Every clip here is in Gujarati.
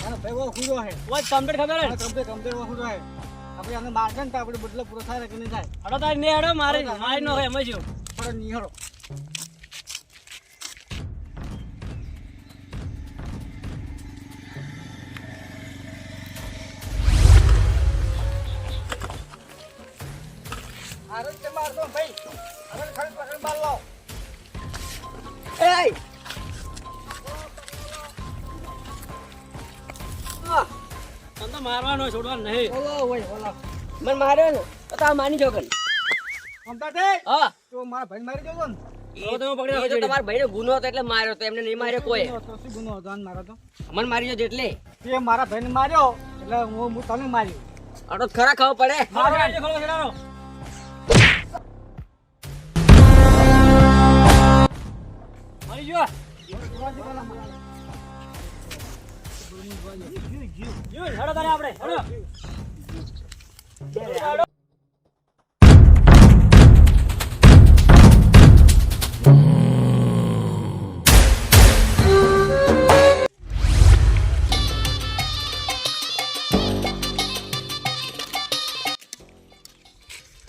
અને ભાઈ બહુ ખુજો હે ઓય કમ્પ્લીટ ખબર હે? અને કમતે કમતે બહુ હે આપણે આને મારશે ને તો આપણે બદલો પૂરો થાય કે નહીં થાય? હડો તારી ને હડો મારે મારી નો હે એમ જ થોડો નિહળો આરે જ તે મારતો ભાઈ. હવે ખડી પકડી માર લાવ. એય! મારવાનો છોડવાનો નહીં. ઓલો ઓય ઓલો મને માર્યો ને તો તા માની જો કન મમતા તે હા. તો મારા ભાઈ મારી જો ને. તો તમે પકડી એ રાખો તો તમારા ભાઈનો ગુનો હતો એટલે માર્યો તો એમને નહીં માર્યો કોઈ. ગુનો હતો મારો તો? મને મારી જો એટલે મારા ભાઈને માર્યો એટલે હું હું તને માર્યો. આટલો તો ખરા ખબર પડે. ગયો. આપણે હડો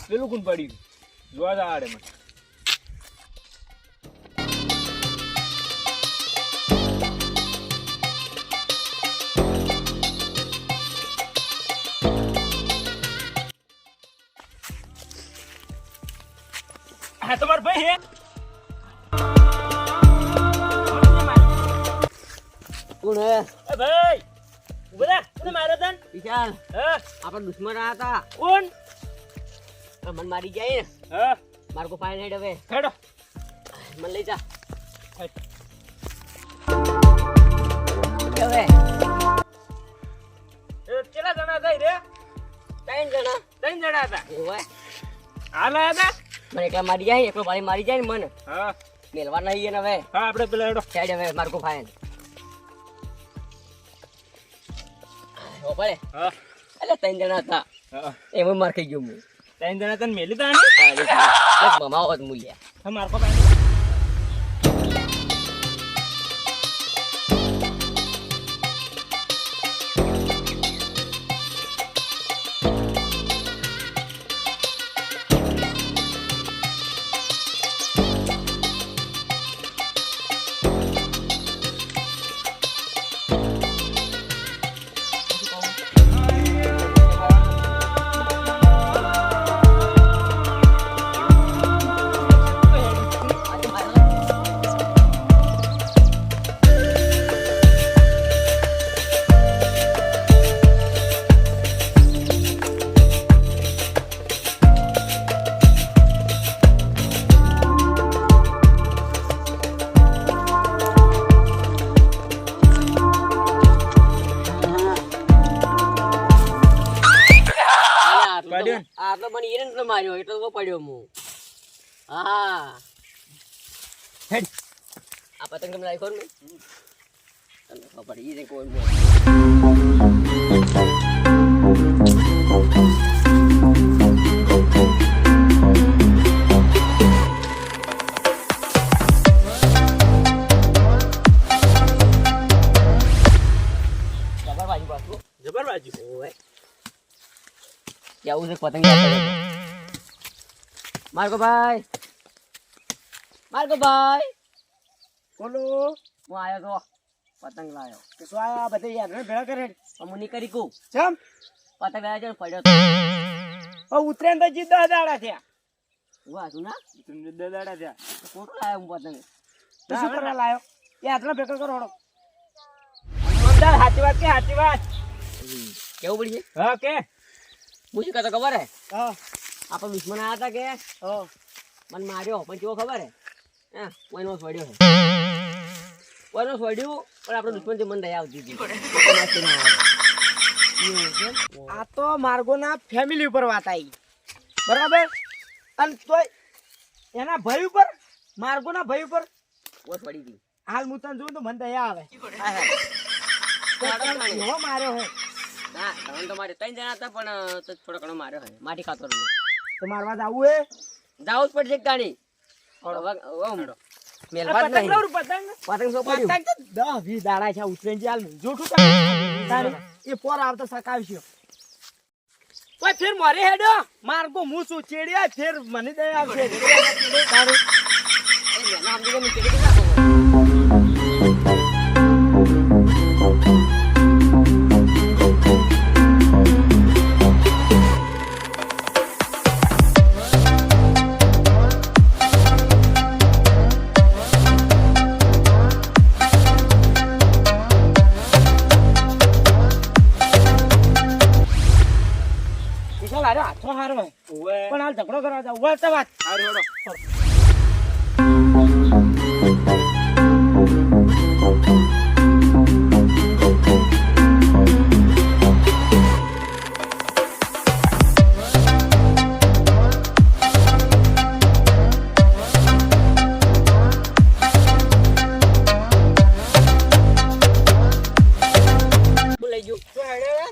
પેલું કોણ પડ્યું જોવા આડે મને હા તમારો ભાઈ હે? કોણ હે? એ ભાઈ થા કોને માર્યો તન? વિશાલ હા? આપણા દુશ્મન આ હતા. કોણ? આ મને મારી જાય ને હા? મારે કો ફાઈન હેડ હવે. ખેડો મને લઈ જા. હેડ. હવે. કેટલા જણા ઈ રે? ત્રણ જણા. ત્રણ જણા હતા? હાલ હતા મને એકલા મારી જાય એકલો ભાઈ મારી જાય ને મને. હા. મેલવા નહીં એને હવે. હા આપણે પેલા હેડો. સાઈડ હવે મારકો ફાઈન ઓ પડે. હા. એટલે ત્રણ જણા હતા. હા. એમાં માર ખાઈ ગયો હું. ત્રણ જણા તને મેલી તા ને મમા હોત મૂલ્યા. હા માર કો હા હેડ. આ પતંગ તમને રાખ્યો ને તમને ખબર પડી ઈ છે કોઈ બોલ. જબર બાજુ પાછું જબર બાજુ ઓય કેવું છે પતંગ યાદ કરે છે? માર્કો ભાઈ માર્કો ભાઈ. બોલો. હું આવ્યો તો પતંગ લાવ્યો કે શું આ બધા ને ભેળા કરે હું નહીં કરી કું ચમ. પતંગ લાવ્યો છે પડ્યો ઉતરેન તો દસ દાડા થયા. હું હતું ના? તમને દાડા થયા. ખોટું લાવ્યો હું પતંગ? તો શું કરવા લાયો? એ આટલા ભેગા કરો હડો. સાચી વાત કે સાચી વાત? કેવું પડી છે? હા કે? હું શું કહેતો ખબર હે? હા. આપણા દુશ્મન આવ્યા હતા કે? હા. મને માર્યો. પણ કેવો ખબર હે? હા કોઈનો સોડ્યો છે. કોઈનો સોડ્યું પણ આપણો દુશ્મન છે મને દયા આવતી હતી? આ તો માર્ગોના ફેમિલી ઉપર વાત આવી બરાબર? અને તોય એના ભાઈ ઉપર માર્ગોના ભાઈ ઉપર બહુ પડી હતી હાલ હું તને જોઉં તો મને દયા આવે. હા, હા. એવો માર્યો હે? ના તમને તો મારે ત્રણ જણા હતા પણ થોડો ઘણો માર્યો હોય માટી ખાતો તો મારવા આવું હે? જાવું જ પડશે એક ફેર મારે હેડો. માર્ગો હું શું ચેડ્યા? ફેર મને દયા આવશે. વિશાલ હારો. પણ હાલ ઝઘડો કરવા જાવ. વળતા વાત. હારો હેડો.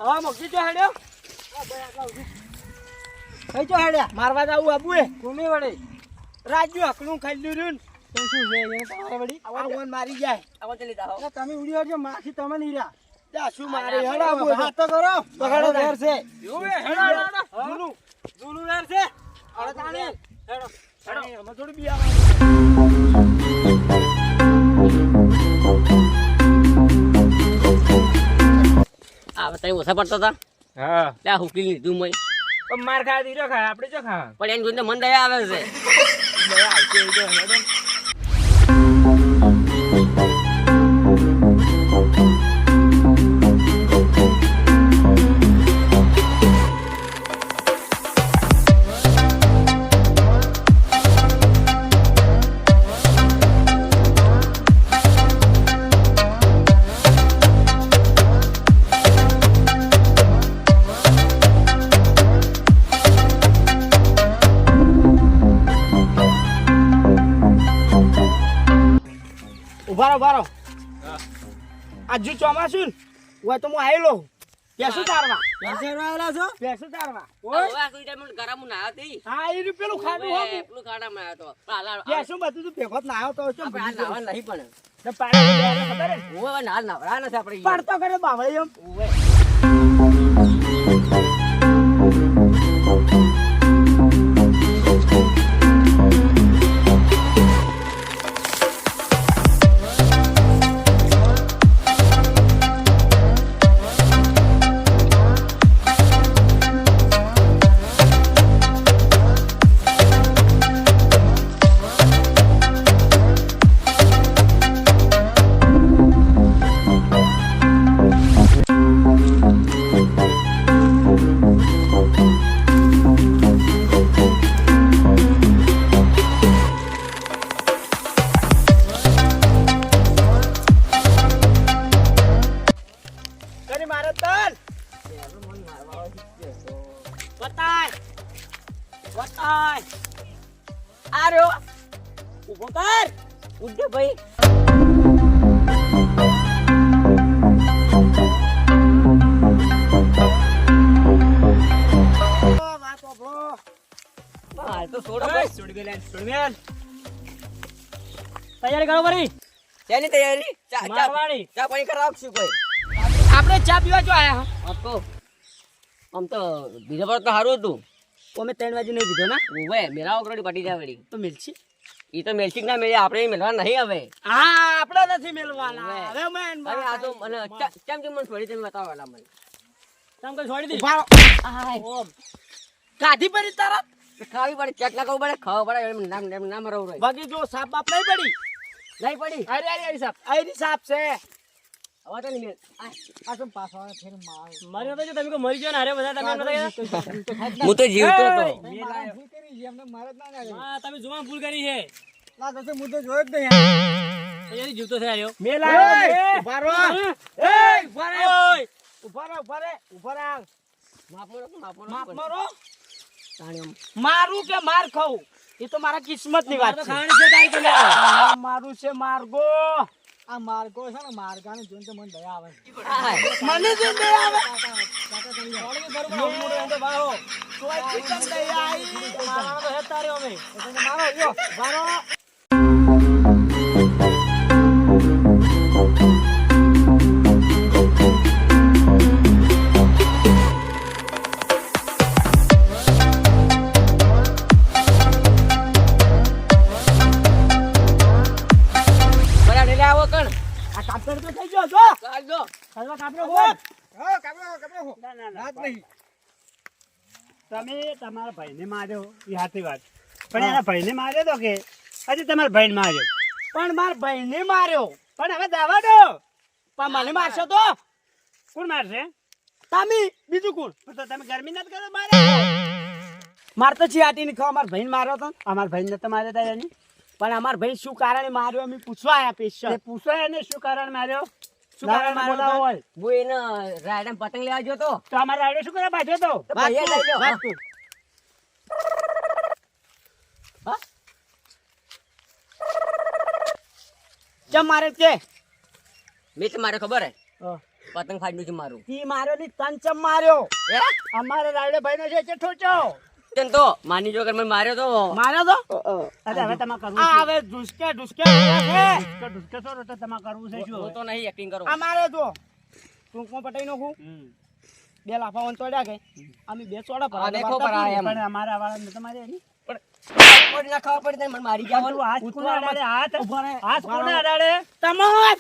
હું મગજી ચો હેડ્યો કઈ જો હેડ્યા મારવા જાવું આબુ એ કોની વડે? રાજુ હકલું ખાઈ રહ્યું ને. શું છે એને તમારે વળી આવન મારી જાય. આવો ચલી જાઓ. તમે ઉડી આવજો માસી તમે નહીં રહ્યા. જા શું મારે હેડા આબુ હા તો. કરો. તો હેડો છે. એવું? હેડા હેડો, હેડો. જૂનું જૂનું છે. અરે તાણે. હેડો. હેડો. અમે થોડી બી આવવાનું આ તમે ઓછા પડતા હતા હા. ત્યાં હુકલી લીધું મેં પણ માર ખાવા દીધો ખા આપણે જો ખા પણ એની જોઈને મન દયા આવે છે. દયા આવશે એ તો હેડો. ઊભા રહો ઊભા રહો હા. આજુ ચોમાસું ને હોય તો હું પેસું તારવા પેસું આવેલા છો પેસું તારવા હવે કોઈ ટાઈમ મને ગરમ ના હા એ પેલું ખાધું હો પેલું ખાડામાં આવ્યો તો. પણ પેસું બધું તું ભેગો ના આવ્યો તો શું નહીં પણ તો પાડે તો યાર ખબર હે? ઓવે, હવે નથી આપણે ઈ. કરે બાવળી એમ. આ ઊભો કર. ઉડ્ડો ભાઈ. ભાઈ. તૈયારી કરો ફરી શેની તૈયારી? ચા ચા મારવાડી. ચા પાણી કરાવશું કોઈ? આપણે ચા પીવા જો આયા આમ તો બીજા પર તો સારું હતું. અમે ત્રણ વાગે નહીં દીધો ના? ઓવે મેરા ઓકરોડી પટી જાય વળી. તો મિલશે? ઈ તો મેલશિક ના મેળે આપણે મેલવા નહીં હવે. હા આપણે નથી મેલવાના. હવે. મેન હવે આ તો મને કેમ કેમ મને છોડી તમે બતાવવાલા મને? તમ કે છોડી દી ઊભા. કાઢી પડી તરત? ખાવી પડે કેટલા ખાવું પડે ખાવા પડે એમ નામ નામ નામ રહું બાકી જો સાપ બાપ નહીં પડી? નહીં પડી? અરે અરે સાપ. અરે સાપ છે. હવે તો નહીં. આ તો પાછો આવે ફેર માર મારી છે, તમે કોઈ મરી જાઓ ને હારે બધા તમે? હું તો જીવતો હતો. ભૂલ કરી છે એમને મારે ના લાગે. હા, તમે જોવા ભૂલ કરી છે. ના તો હું તો જોયો જ નહીં જીવતો છે હાર્યો. મેલ આવ્યો, ઊભા રહો. એ ઊભા રહે. ઊભા રહે ઊભા રહે ઊભા રહે. માફ મારો માફ મારો. માપ મારો. તાણી આમ. મારું કે માર ખાવું એ તો મારા કિસ્મતની વાત છે. મારું છે માર્ગો. આ માર્ગો છે ને માર્ગાને જોઈને તો મને દયા આવે મને જે દયા આવે. ચોઈથી દયા આવી. મારો યો મારો. ખાવા કાપડો બોલ. હા, કાપડો, કાપડો. ના, ના, ના. વાત નહીં. તમે તમારા ભાઈને માર્યો એ સાચી વાત. પણ એના ભાઈને માર્યો તો કે? હજી તમારા ભાઈને માર્યો. પણ મારા ભાઈને માર્યો. પણ હવે દાવા દો. પણ મને મારશો તો? કોણ મારશે? તમે. બીજું કોણ? તો તમે ગરમી નથી કરો મારે. માર તો ચિયાટી ની ખબર માર ભાઈને માર્યો તો. અમારા ભાઈને તો માર્યો તા એની? પણ અમાર ભાઈ શું કારણે માર્યો અમે પૂછવા આયા પેશન્ટ એને શું કારણ માર્યો? રાયડા પતંગ લેવા તો. અમારે શું કરવા તો? ચમ મારે કે મેં તો મારે ખબર હે. પતંગ ફાડ્યું છે મારું. તી માર્યો ની તન ચમ માર્યો? અમારે રાયડો ભાઈનો છે તે ઠોચો તેમ તો? માની જો મને માર્યો તો. માર્યો તો? અરે હવે તમા કરવું આ હવે ઢુસકે ઢુસકે. છે. ઢુસકે તો તો તમા કરવું છે જો તો નહીં એક્ટિંગ કરો. આ મારે જો. ટૂંકમાં પટાઈ નાખું. બે લાફાવન તોડ્યા કે? અમે બે ચોડા પર દેખો પર આ એમ. પણ અમારા વાળાને તમારે એની કોઈ ના ખબર પડી મને મારી ગયા હાથ. કોને અડાડે? હાથ હાથ કોને અડાડે? તમોજ!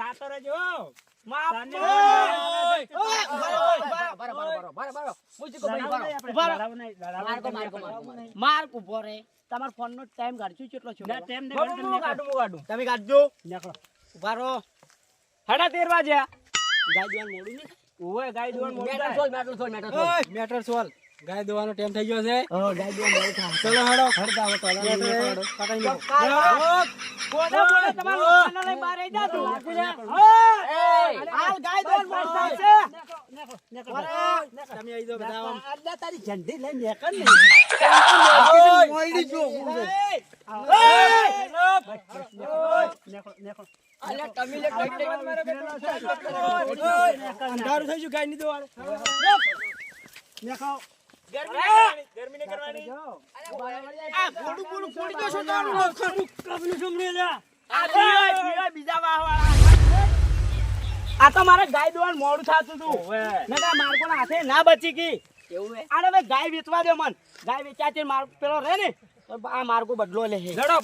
જાતો રહેજો. માફ તને બરો, માર ઊભો રે. તમાર ફોન નો ટાઈમ કાઢજો કેટલો છો. ના, નહીં બાબા, કાઢો, હું તમે કાઢું. તમે કાઢજો નીકળો. ઊભા રહો. સાડા તેર વાગ્યા. ગાય મોડું નહીં ઓવે, ગાય દોવાનું મોઢું મેટર સોલ, મેટર સોલ, મેટર સોલ. મેટર સોલ ગાય દોવાનો ટાઈમ થઈ ગયો છે. હા ગાય દોવાનું મોડું થાય. ચલો હાડો. હરતા હો તો પકડી લો. કોડા બોલે તમારા ચેનલ લઈ બારે જા તું. એય! હાલ ગાય દોવાનું મોડું છે. તમે આવી બધા આમ. તારી ઝંડી નીકળ જો છે. અંધારું થઈ ગયું ગાયની આ ફોડી દો છો બીજા વાહવાળા. તો મારે ગાય દોવાનું મોડું થતું હતું. નકર આ મારકો હાથે ના બચી ગઈ. એવું? આને હવે ગાય વેચવા દે મન. ગાય વેચાતી માર પેલો રહે ને તો આ મારકો બદલો લે લડો